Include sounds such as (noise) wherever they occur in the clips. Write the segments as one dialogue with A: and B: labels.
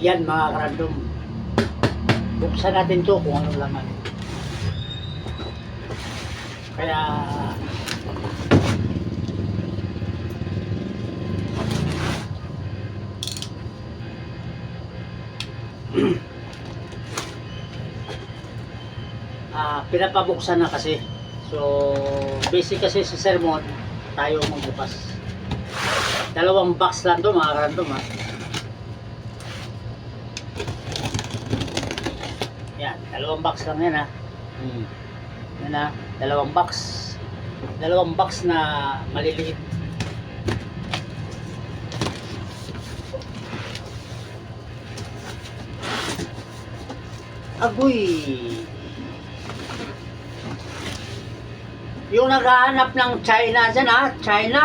A: yan mga karandom. Buksan natin to kung ano laman. Kaya (clears throat) ah pinapabuksan na kasi. So, basic kasi sa sermon, tayo magbukas. Dalawang box lang to mga karandom ha. Yan, dalawang box lang yan ha. Hmm. Yan ha, dalawang box. Dalawang box na maliliit. Agoy! Yung naghahanap ng China dyan ha, China.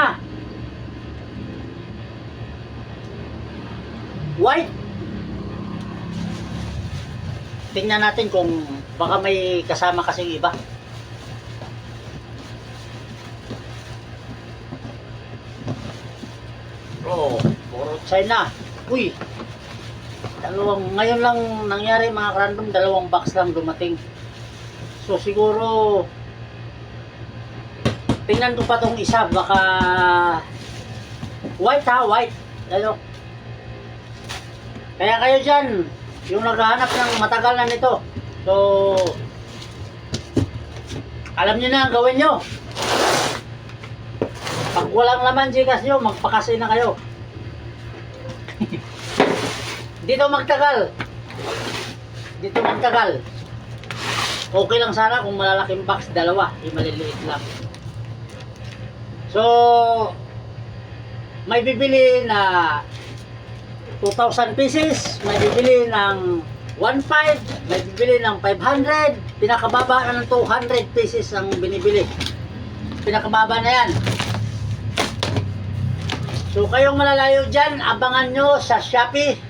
A: White. Tingnan natin kung baka may kasama kasing iba. Oh, puro China. Uy, dalawang, ngayon lang nangyari mga random, dalawang box lang dumating. So siguro, tingnan ko pa tong isa, baka white ha, white. Ano? Kaya kayo dyan, yung naghahanap ng matagal na nito. So, alam niyo na ang gawin nyo. Pag walang laman Gcash nyo, magpakasi na kayo. (laughs) Dito magtagal. Dito magtagal. Okay lang sana kung malalaking box, dalawa. Yung maliliit lang. So, may bibili na 2,000 pieces, may bibili ng 1,500, may bibili ng 500, pinakababa na ng 200 pieces ang binibili. Pinakababa na yan. So kayong malalayo dyan, abangan nyo sa Shopee.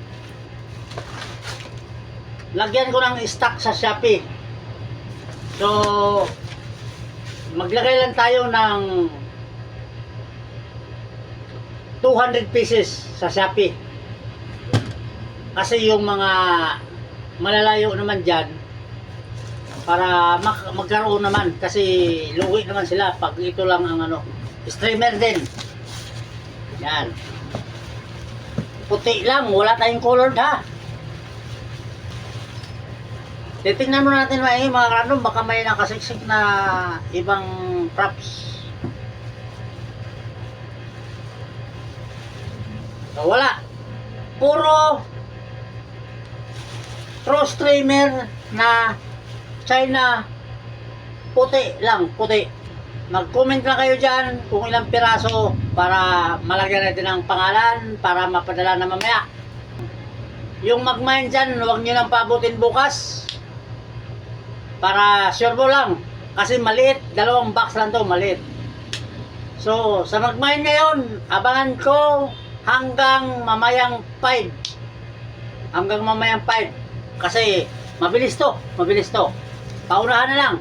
A: Lagyan ko ng stock sa Shopee. So, maglagay lang tayo ng 200 pieces sa Shopee. Kasi yung mga malalayo naman dyan, para mak- magkaroon naman kasi luwi naman sila pag ito lang ang ano streamer din. Yan. Puti lang wala tayong colored ha? Titingnan mo natin maigi mga random baka may nakasiksik na ibang props. So, wala. Puro true streamer na China, puti lang, puti. Mag-comment lang kayo dyan kung ilang piraso para malagyan natin ang pangalan para mapadala na mamaya. Yung mag-mine dyan, huwag nyo lang pabutin bukas. Para sure lang. Kasi maliit, dalawang box lang to, maliit. So, sa mag-mine ngayon, abangan ko hanggang mamayang 5. Hanggang mamayang 5. Kasi mabilis to, mabilis to. Paunahan na lang.